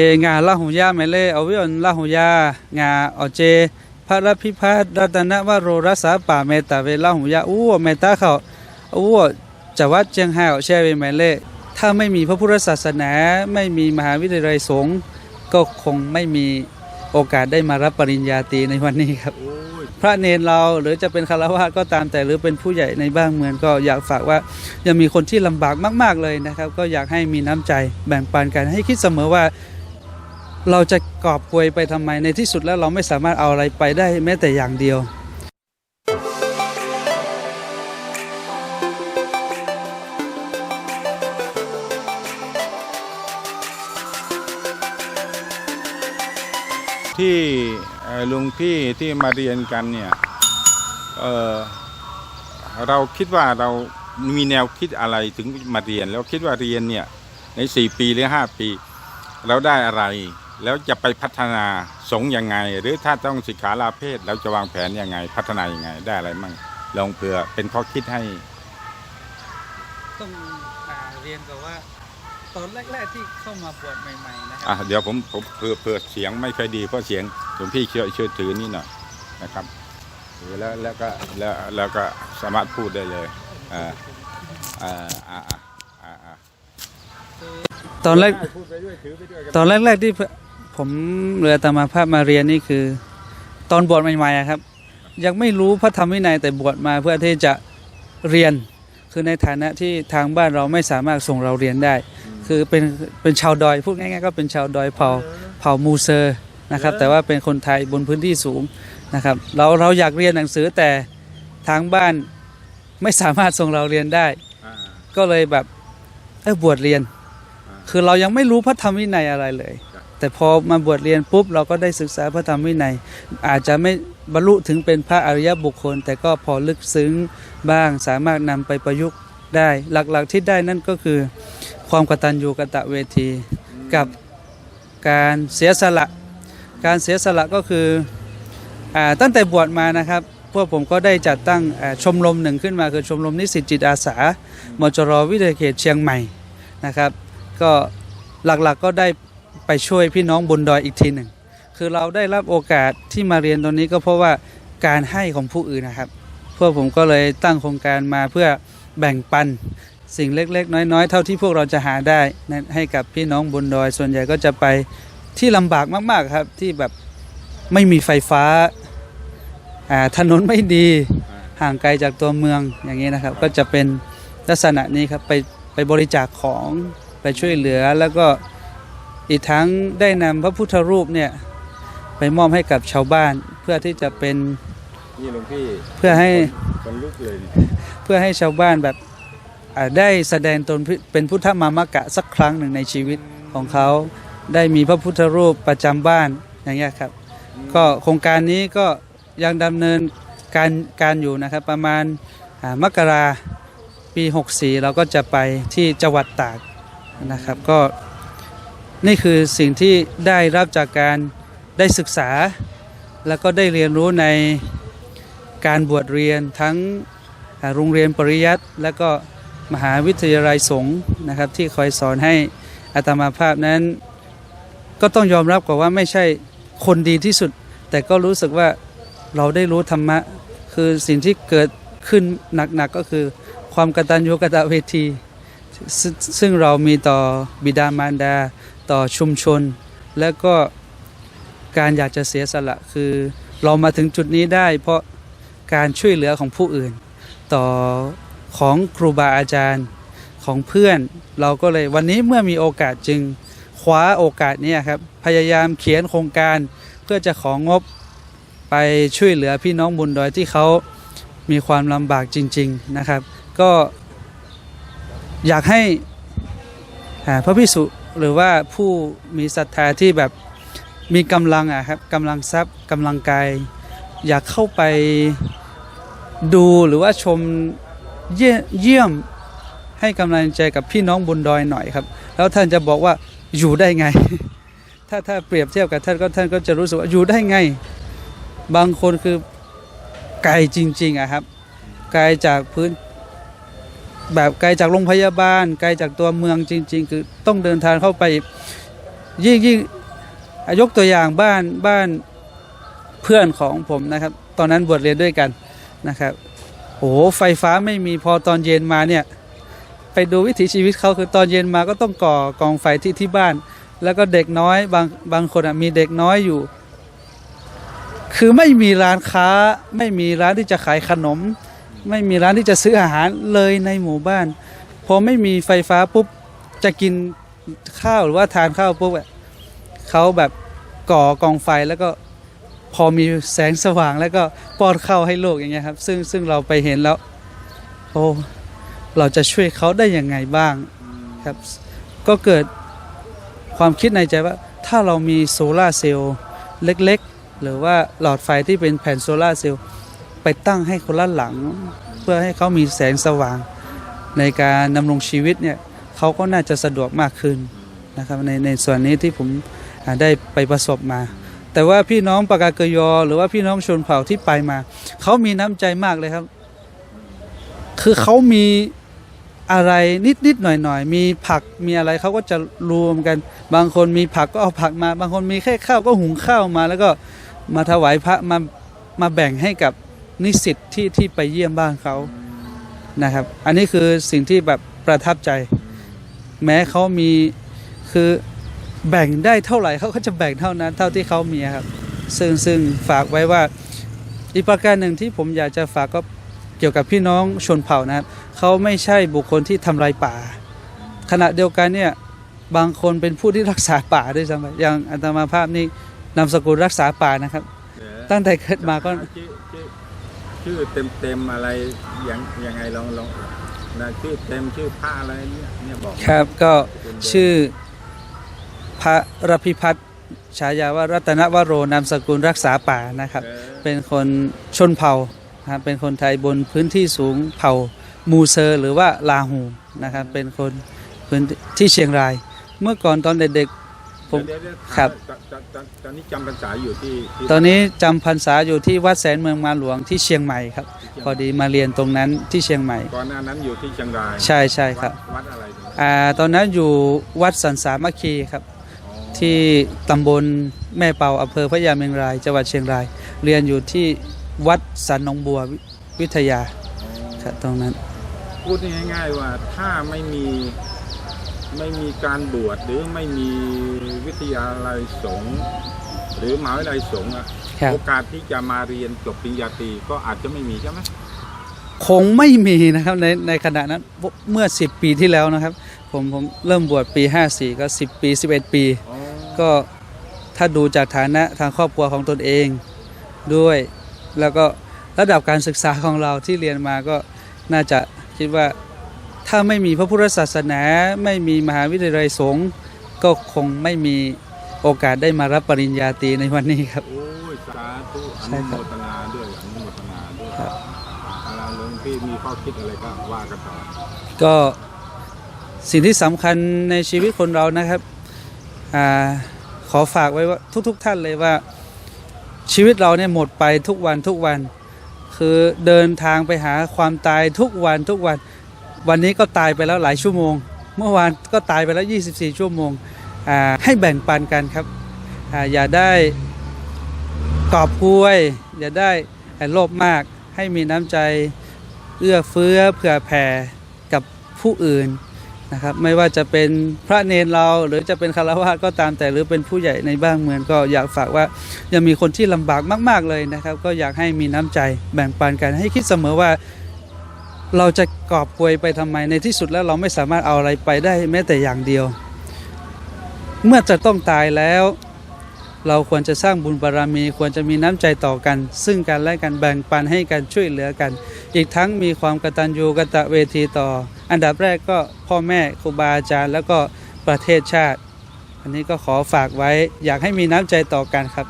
เองานละหุยาเมเลเอาวิอนละหุยางาเอาเจพระรพิพัฒน์รัตนวโรรักษาป่าเมตตาเวละหุยาอู้เมตตาเขาอู้จังหวัดเชียงไฮ้เอาแช่เวเมเลถ้าไม่มีพระพุทธศาสนาไม่มีมหาวิทยาลัยสงฆ์ก็คงไม่มีโอกาสได้มารับปริญญาตรีในวันนี้ครับ พระเนนเราหรือจะเป็นคารวะก็ตามแต่หรือเป็นผู้ใหญ่ในบ้านเมืองก็อยากฝากว่ายังมีคนที่ลำบากมาก ๆเลยนะครับ ก็อยากให้มีน้ำใจแบ่งปันกันให้คิดเสมอว่า เราจะกอบกวยไปทำไมในที่สุดแล้วเราไม่สามารถเอาอะไรไปได้แม้แต่อย่างเดียวที่ลุงพี่ที่มาเรียนกันเนี่ยเเราคิดว่าเรามีแนวคิดอะไรถึงมาเรียน แล้วคิดว่าเรียนเนี่ยในสี่ปีหรือห้าปี เราได้อะไร แล้วจะไปพัฒนาสงฆ์ยังไง หรือถ้าต้องสิกขาลาเพศเราจะวางแผนยังไง พัฒนายังไง ได้อะไรมั่งลองเผื่อเป็นข้อคิดให้ ต้องเรียนกับว่า ตอนแรก ๆที่เข้ามาบวชใหม่ ๆ นะคอะรัเดี๋ยวผมผมเผื่อเผื่อเสียงไม่ค่อยดีเพราะเสียงหลวงพี่ช่วยช่วยถือนี่หน่อยนะครับถือแล้วแล้วก็แล้วแล้วก็สามารถพูดได้เลยอ่าอ่าอ่าอ่าอ่าอ่าตอนแรก พูดไปด้วยถือไปด้วยกัน ตอนแรก ๆ ที่ ผมเรือตามาภาพมาเรียนนี่คือ ตอนบวชใหม่ๆอะครับ ยังไม่รู้พระธรรมวินัยแต่บวชมาเพื่อที่จะเรียนคือในฐานะที่ทางบ้านเราไม่สามารถส่งเราเรียนได้ คือเป็นเป็นชาวดอยพูดง่ายๆก็เป็นชาวดอยเผ่าเผ่ามูเซอร์นะครับ แต่ว่าเป็นคนไทยบนพื้นที่สูงนะครับเราเราอยากเรียนหนังสือแต่ทางบ้านไม่สามารถส่งเราเรียนได้อ่าก็เลยแบบเออบวชเรียนอ่าคือเรายังไม่รู้พระธรรมวินัยอะไรเลยครับ แต่พอมาบวชเรียนปุ๊บเราก็ได้ศึกษาพระธรรมวินัย อาจจะไม่บรรลุถึงเป็นพระอริยบุคคล แต่ก็พอลึกซึ้งบ้างสามารถนำไปประยุกต์ได้ หลักๆที่ได้นั่นก็คือ ความกตัญญูกตเวทีกับการเสียสละ การเสียสละก็คืออตั้งแต่บวชมานะครับ พวกผมก็ได้จัดตั้งชมรมหนึ่งขึ้นมาคือชมรมนิสิตจิตอาสามจรวิทยาเขตเชียงใหม่นะครับ ก็หลักๆก็ได้ ไปช่วยพี่น้องบนดอยอีกทีหนึ่ง คือเราได้รับโอกาสที่มาเรียนตรงนี้ก็เพราะว่าการให้ของผู้อื่นนะครับ พวกผมก็เลยตั้งโครงการมาเพื่อแบ่งปันสิ่งเล็ก ๆ น้อย ๆ เท่าที่พวกเราจะหาได้นะให้กับพี่น้องบนดอย ส่วนใหญ่ก็จะไปที่ลำบากมาก ๆครับ ที่แบบไม่มีไฟฟ้าอ่าถนนไม่ดีห่างไกลจากตัวเมืองอย่างนี้นะครับ ก็จะเป็นลักษณะนี้ครับไปไปบริจาคของไปช่วยเหลือแล้วก็ อีกทั้งได้นำพระพุทธรูปเนี่ยไปมอบให้กับชาวบ้านเพื่อที่จะเป็นนี่หลวงพี่เพื่อให้คนลุกเลยนี่เพื่อให้ชาวบ้านแบบอ่าได้แสดงตนเป็นพุทธมามกะสักครั้งหนึ่งในชีวิตของเขาได้มีพระพุทธรูปประจำบ้านอย่างเงี้ยครับ ก็โครงการนี้ก็ยังดำเนินการการอยู่นะครับ ประมาณอ่ามกราปี 64 เราก็จะไปที่จังหวัดตากนะครับ ก็ นี่คือสิ่งที่ได้รับจากการได้ศึกษา แล้วก็ได้เรียนรู้ในการบวชเรียนทั้งโรงเรียนปริยัติและก็มหาวิทยาลัยสงฆ์นะครับ ที่คอยสอนให้อาตมาภาพนั้น ก็ต้องยอมรับก่อนว่าไม่ใช่คนดีที่สุด แต่ก็รู้สึกว่าเราได้รู้ธรรมะ คือสิ่งที่เกิดขึ้นหนักๆก็คือความกตัญญูกตเวที ซึ่งเรามีต่อบิดามารดา ต่อชุมชน และก็การอยากจะเสียสละคือเรามาถึงจุดนี้ได้ เพราะการช่วยเหลือของผู้อื่น ต่อของครูบาอาจารย์ของเพื่อน เราก็เลยวันนี้เมื่อมีโอกาสจึงคว้าโอกาสนี้ครับพยายามเขียนโครงการเพื่อจะของงบไปช่วยเหลือพี่น้องบุญดอยที่เขามีความลำบากจริง ๆนะครับ ก็อยากให้พระพิสุ หรือว่าผู้มีศรัทธาที่แบบมีกำลังอะครับกำลังทรัพย์กำลังกาย อยากเข้าไปดูหรือว่าชมเยี่ยมให้กำลังใจกับพี่น้องบนดอยหน่อยครับ แล้วท่านจะบอกว่าอยู่ได้ไง ถ้าถ้าเปรียบเทียบกับท่านก็ท่านก็จะรู้สึกว่าอยู่ได้ไง บางคนคือไกลจริงๆอะครับไกลจากพื้น แบบไกลจากโรงพยาบาล ไกลจากตัวเมืองจริง ๆ คือต้องเดินทางเข้าไป ยิ่งยิ่งยกตัวอย่างบ้านบ้านเพื่อนของผมนะครับ ตอนนั้นบวชเรียนด้วยกันนะครับโอ้โหไฟฟ้าไม่มีพอตอนเย็นมาเนี่ยไปดูวิถีชีวิตเขาคือตอนเย็นมาก็ต้องก่อกองไฟที่ที่บ้าน แล้วก็เด็กน้อยบางบางคนมีเด็กน้อยอยู่ คือไม่มีร้านค้าไม่มีร้านที่จะขายขนม ไม่มีร้านที่จะซื้ออาหารเลยในหมู่บ้าน พอไม่มีไฟฟ้าปุ๊บจะกินข้าวหรือว่าทานข้าวปุ๊บเขาแบบก่อกองไฟแล้วก็พอมีแสงสว่างแล้วก็ป้อนข้าวให้โลกอย่างเงี้ยครับ ซึ่งซึ่งเราไปเห็นแล้วโอ้เราจะช่วยเขาได้ยังไงบ้างครับ ก็เกิดความคิดในใจว่าถ้าเรามีโซลาร์เซลล์เล็กๆ หรือว่าหลอดไฟที่เป็นแผ่นโซลาร์เซลล์ ไปตั้งให้คนละหลัง เพื่อให้เขามีแสงสว่าง ในการดำรงชีวิตเนี่ยเขาก็น่าจะสะดวกมากขึ้นนะครับในในส่วนนี้ที่ผมได้ไปประสบมา แต่ว่าพี่น้องปากาเกยอ หรือว่าพี่น้องชนเผ่าที่ไปมา เขามีน้ำใจมากเลยครับ คือเขามีอะไรนิดนิดหน่อยหน่อยมีผักมีอะไรเขาก็จะรวมกัน บางคนมีผักก็เอาผักมา บางคนมีแค่ข้าวก็หุงข้าวมา แล้วก็มาถวายพระมามาแบ่งให้กับ นิสิตที่ที่ไปเยี่ยมบ้านเขานะครับ อันนี้คือสิ่งที่แบบประทับใจ แม้เขามีคือแบ่งได้เท่าไหร่เขาก็จะแบ่งเท่านั้น เท่าที่เขามีครับ ซึ่งซึ่งฝากไว้ว่าอีกประการหนึ่งที่ผมอยากจะฝากก็เกี่ยวกับพี่น้องชนเผ่านะครับเขาไม่ใช่บุคคลที่ทำลายป่า ขณะเดียวกันเนี่ยบางคนเป็นผู้ที่รักษาป่าด้วยซ้ำไปอย่างอัตมาภาพนี่นามสกุลรักษาป่านะครับ ตั้งแต่เกิดมาก็ ชื่อชื่อชื่อเต็มเต็มๆอะไรยังยังไงลองลองนะชื่อเต็มชื่อพระอะไรเนี่ยเนี่ยบอกครับก็เป็นเดิมชื่อพระรพิพัฒน์ฉายาว่ารัตนวโรนามสกุลรักษาป่านะครับเออเป็นคนชนเผ่านะครับเป็นคนไทยบนพื้นที่สูงเผ่ามูเซอร์หรือว่าลาหูนะครับเป็นคนพื้นที่เชียงราย เมื่อก่อนตอนเด็กๆ ผมเดี๋ยวเดี๋ยวครับ ตอนตอนตอนตอนนี้จำพรรษาอยู่ที่ที่ ตอนนี้จำพรรษาอยู่ที่วัดแสนเมืองมาหลวงที่เชียงใหม่ครับ ที่เชียงพอดีมาเรียนตรงนั้นที่เชียงใหม่ ก่อนหน้านั้นอยู่ที่เชียงรายใช่ใช่ครับ วัดวัดอะไรตรงนั้นอ่าตอนนั้นอยู่วัดสันสามัคคีครับ อ๋อที่ตำบลแม่เป่าอำเภอพระยาเมงรายจังหวัดเชียงราย เรียนอยู่ที่วัดสันหนองบัววิวิทยาอ๋อครับตรงนั้น พูดง่ายๆว่าถ้าไม่มี ไม่มีการบวชหรือไม่มีวิทยาลัยสงฆ์หรือมหาวิทยาลัยสงฆ์อะครับ โอกาสที่จะมาเรียนจบปริญญาตรีก็อาจจะไม่มีใช่ไหมคงไม่มีนะครับในในขณะนั้นเมื่อ 10 ปีที่แล้วนะครับ ผมผมเริ่มบวชปี 54 ก็ 10 ปี 11 ปี อ๋อก็ถ้าดูจากฐานะทางครอบครัวของตนเองด้วย แล้วก็ระดับการศึกษาของเราที่เรียนมาก็น่าจะคิดว่า ถ้าไม่มีพระพุทธศาสนา ไม่มีมหาวิทยาลัยสงฆ์ก็คงไม่มีโอกาสได้มารับปริญญาตรีในวันนี้ครับ โอ้ยสาธุอนุโมทนาด้วยอนุโมทนาด้วยครับอะไรหลวงพี่มีข้อคิดอะไรก็ว่ากันต่อก็สิ่งที่สำคัญในชีวิตคนเรานะครับอาขอฝากไว้ว่าทุกๆทท่านเลยว่าชีวิตเราเนี่ยหมดไปทุกวันทุกวัน คือเดินทางไปหาความตายทุกวันทุกวัน วันนี้ก็ตายไปแล้วหลายชั่วโมง เมื่อวานก็ตายไปแล้ว 24 ชั่วโมง ให้แบ่งปันกันครับออย่าได้กอบกวย อย่าได้โลภมาก ให้มีน้ำใจเอื้อเฟื้อเผื่อแผ่กับผู้อื่นนะครับไม่ว่าจะเป็นพระเนรเราหรือจะเป็นคารวะก็ตามแต่หรือเป็นผู้ใหญ่ในบ้านเมืองก็อยากฝากว่ายังมีคนที่ลำบากมาก ๆเลยนะครับ ก็อยากให้มีน้ำใจแบ่งปันกันให้คิดเสมอว่า เราจะกอบกวยไปทำไมในที่สุดแล้วเราไม่สามารถเอาอะไรไปได้แม้แต่อย่างเดียว เมื่อจะต้องตายแล้ว เราควรจะสร้างบุญบารมี ควรจะมีน้ำใจต่อกัน ซึ่งกันและกันแบ่งปันให้กันช่วยเหลือกัน อีกทั้งมีความกตัญญูกตเวทีต่อ อันดับแรกก็พ่อแม่ครูบาอาจารย์ แล้วก็ประเทศชาติ อันนี้ก็ขอฝากไว้อยากให้มีน้ำใจต่อกันครับ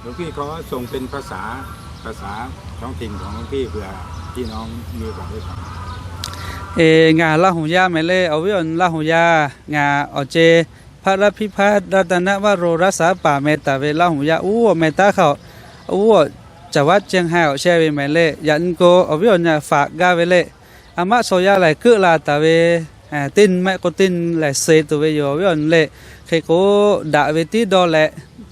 หลวงพี่เขาส่งเป็นภาษาภาษาท้องถิ่นของหลวงพี่เผื่อ พี่น้องมีโอกาสได้ฟังเองาลาหุยาเมเลเอาวิอนลาหุยางาอเจพระรพิพัฒน์รัตนวโรรักษาป่าเมตตาเวลาหุยาอู้เมตตาเขาอู้จวัดเชียงไฮ้เชเวเมเลยันโกเอาวิอนยาฝากกาเวเลอามาโซยาไหลคือลาตาเวตินแม่ก็ตินไหลเซตัวเวโยวิอนเลแ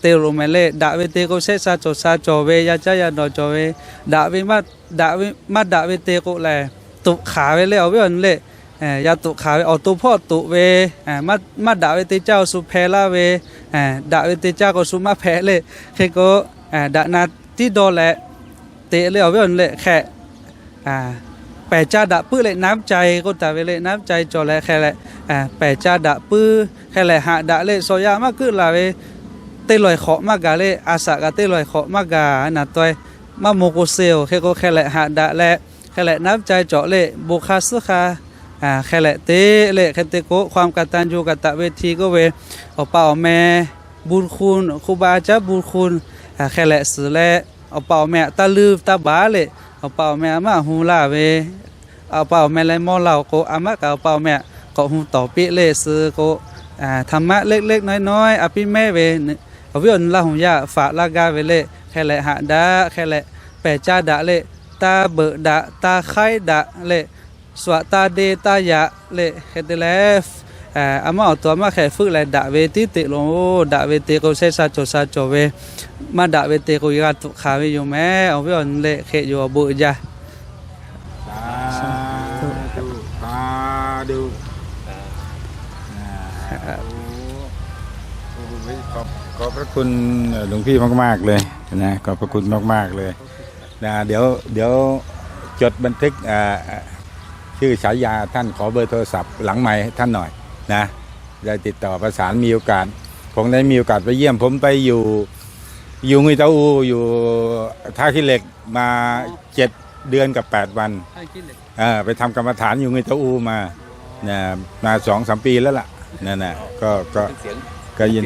เตลเมเลดาเวเตโกเซซาโจซาโจเวยาจายาโนโจเวดาเวมาดาเวมาดาเวเตโกแลตุขาเวเลเอาเวอนเลเออยาตุขาเวอตุพ่อตุเวเออมามาดาเวเตเจ้าสุเพลาเวเออดาเวเตเจ้าก็สุมาแพเลเคก็เออดานาที่โดแลเตเลเอาเวอนเลแค่อ่าแปจ้าดาปื้อเลยน้ำใจก็ตาเวเลยน้ำใจจอแลแค่แหละอ่าแปจ้าดาปื้อแค่แหละหาดะเลยโซยามากขึ้นละเว ตลอยขอมากาเลยอาสากะเตลอยขอมากานะตัวมาโมโกเซลแค่ก็แค่แหละหาดะและแค่แหละน้ำใจเจาะเลยบุคาสุคาอ่าแค่แหละเตเลยแค่เตโกความกตัญญูกตเวทีก็เวเอาเป่าแม่บุญคุณครูบาอาจารย์บุญคุณอ่าแค่แหละสือและเอาเป่าแม่ตาลือตาบาเลยเอาเป่าแม่มาฮูลาเวเอาเป่าแม่ไรมอเราโกอามากับเอาเป่าแม่ก็หูต่อปิเลซื้อโกอ่าธรรมะเล็กๆน้อยๆอภิแม่เวนึเอา วิอนละหุยาฝากลากาเวเลแค่แหละหะดาแค่แหละแปะจ้าดะเลตาเบดะตาไข่ดะเลสวะตาเดตายะเลแค่เตเลฟอ่าอามาเอาตัวมาแค่ฝึกแหละดะเวติติลงโอ้ดะเวติโกเซซาโจซาโจเวมาดะเวติโกยาตุขาเวอยู่แม่เอาวิอนเลเคอยู่บุญจ้าสาธุสาธุโอ้โห ขอบขอบพระคุณหลวงพี่มาก ๆ เลยนะขอบพระคุณมาก ๆ เลยนะเดี๋ยวเดี๋ยวจดบันทึกอ่าชื่อฉายาท่านขอเบอร์โทรศัพท์หลังไม้ท่านหน่อยนะได้ติดต่อประสานมีโอกาสผมได้มีโอกาสไปเยี่ยมผมไปอยู่อยู่งุยเตาอูอยู่ท่าขี้เหล็กมาเจ็ดเดือนกับแปดวันเออไปทำกรรมฐานอยู่ในเต้าอูมาเนี่ยมาสองสามปีแล้วล่ะนั่นน่ะก็ก็บันทึกเสียงก็ยิน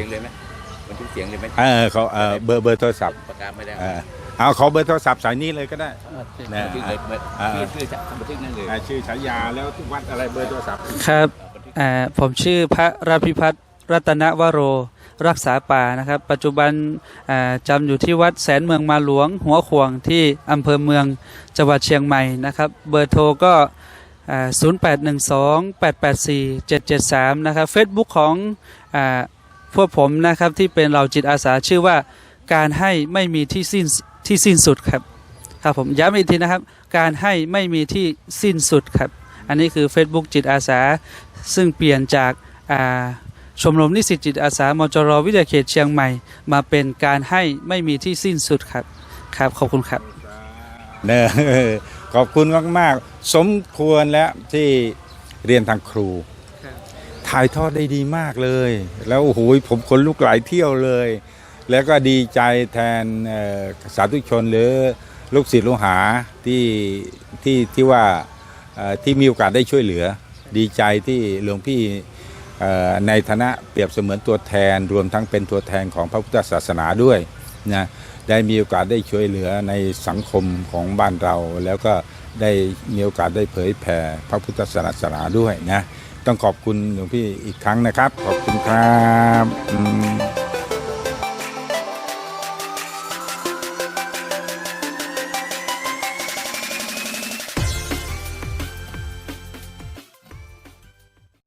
เสียงเลยไหมบันทึกเสียงเลยไหมเออเขาเออเบอร์เบอร์โทรศัพท์ประกาศไม่ได้เออเอาขอเบอร์โทรศัพท์สายนี้เลยก็ได้ นะบันทึกเลยบันอ่าชื่อบันทึกนั่นเลยอ่าชื่อฉายาแล้ววัดอะไรเบอร์โทรศัพท์ครับอ่าผมชื่อพระราพิพัฒน์รัตนวโร รักษาป่านะครับ ปัจจุบันอ่าจำอยู่ที่วัดแสนเมืองมาหลวง หัวขวงที่อำเภอเมืองจังหวัดเชียงใหม่นะครับ เบอร์โทรก็อ่า0812 884 773 นะครับ Facebook ของอ่า พวกผมนะครับที่เป็นเราจิตอาสาชื่อว่าการให้ไม่มีที่สิ้นที่สิ้นสุดครับครับผมย้ำอีกทีนะครับ การให้ไม่มีที่สิ้นสุดครับ อันนี้คือ Facebook จิตอาสา ซึ่งเปลี่ยนจากาชมรมนิสิตจิตอาสามจรวิทยาเขตเชียงใหม่ มาเป็นการให้ไม่มีที่สิ้นสุดครับครับขอบคุณครับเนอขอบคุณมากๆ สมควรแล้วที่เรียนทางครู ถ่ายทอดได้ดีมากเลย แล้วโอ้โหผมคนลุกหลายเที่ยวเลย แล้วก็ดีใจแทนสาธุชนหรือลูกศิษย์ลูกหาที่ที่ที่ว่าที่มีโอกาสได้ช่วยเหลือ ดีใจที่หลวงพี่ในฐานะเปรียบเสมือนตัวแทน รวมทั้งเป็นตัวแทนของพระพุทธศาสนาด้วยนะได้มีโอกาสได้ช่วยเหลือในสังคมของบ้านเรา แล้วก็ได้มีโอกาสได้เผยแผ่พระพุทธศาสนาด้วยนะ ต้องขอบคุณหลวงพี่อีกครั้งนะครับ ขอบคุณครับ